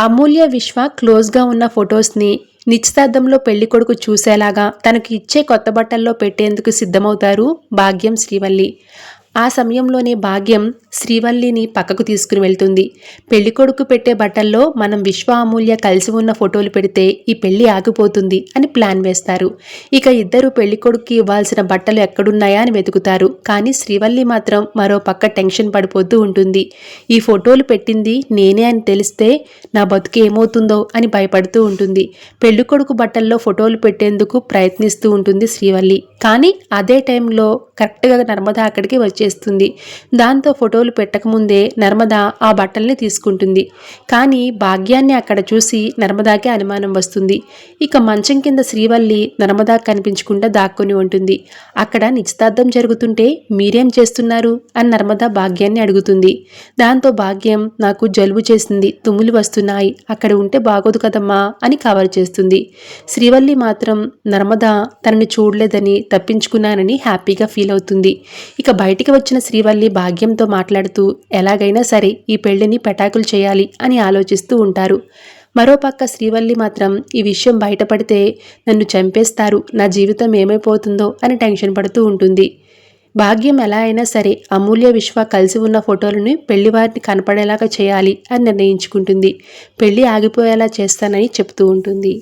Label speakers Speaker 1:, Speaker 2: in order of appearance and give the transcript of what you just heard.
Speaker 1: అమూల్య విశ్వ క్లోజ్గా ఉన్న ఫొటోస్ని నిశ్చితార్థంలో పెళ్ళి కొడుకు చూసేలాగా తనకు ఇచ్చే కొత్త బట్టల్లో పెట్టేందుకు సిద్ధమవుతారు భాగ్యం శ్రీవల్లి. ఆ సమయంలోనే భాగ్యం శ్రీవల్లిని పక్కకు తీసుకుని వెళ్తుంది. పెళ్ళి కొడుకు పెట్టే బట్టల్లో మనం విశ్వ అమూల్య కలిసి ఉన్న ఫోటోలు పెడితే ఈ పెళ్ళి ఆగిపోతుంది అని ప్లాన్ వేస్తారు. ఇక ఇద్దరు పెళ్ళి ఇవ్వాల్సిన బట్టలు ఎక్కడున్నాయా అని వెతుకుతారు. కానీ శ్రీవల్లి మాత్రం మరో పక్క టెన్షన్ పడిపోతూ ఉంటుంది. ఈ ఫోటోలు పెట్టింది నేనే అని తెలిస్తే నా బతుకు ఏమవుతుందో అని భయపడుతూ ఉంటుంది. పెళ్ళి కొడుకు బట్టల్లో ఫోటోలు పెట్టేందుకు ప్రయత్నిస్తూ ఉంటుంది శ్రీవల్లి. కానీ అదే టైంలో కరెక్ట్గా నర్మదా అక్కడికి వచ్చేస్తుంది. దాంతో ఫోటోలు పెట్టకముందే నర్మద ఆ బట్టల్ని తీసుకుంటుంది. కానీ భాగ్యాన్ని అక్కడ చూసి నర్మదాకి అనుమానం వస్తుంది. ఇక మంచం కింద శ్రీవల్లి నర్మదా కనిపించకుండా దాక్కుని ఉంటుంది. అక్కడ నిశ్చితార్థం జరుగుతుంటే మీరేం చేస్తున్నారు? అని నర్మదా భాగ్యాన్ని అడుగుతుంది. దాంతో భాగ్యం నాకు జలుబు చేసింది తుమ్ములు వస్తున్నాయి అక్కడ ఉంటే బాగోదు కదమ్మా అని కవర్ చేస్తుంది. శ్రీవల్లి మాత్రం నర్మదా తనని చూడలేదని తప్పించుకున్నానని హ్యాపీగా ఫీల్ అవుతుంది. ఇక బయటికి వచ్చిన శ్రీవల్లి భాగ్యంతో మాట్లాడుతూ ఎలాగైనా సరే ఈ పెళ్ళిని పెటాకులు చేయాలి అని ఆలోచిస్తూ ఉంటారు. మరోపక్క శ్రీవల్లి మాత్రం ఈ విషయం బయటపడితే నన్ను చంపేస్తారు నా జీవితం ఏమైపోతుందో అని టెన్షన్ పడుతూ ఉంటుంది. భాగ్యం ఎలా అయినా సరే అమూల్య విశ్వ కలిసి ఉన్న ఫోటోలను పెళ్ళివారిని కనపడేలాగా చేయాలి అని నిర్ణయించుకుంటుంది. పెళ్ళి ఆగిపోయేలా చేస్తానని చెప్తూ ఉంటుంది.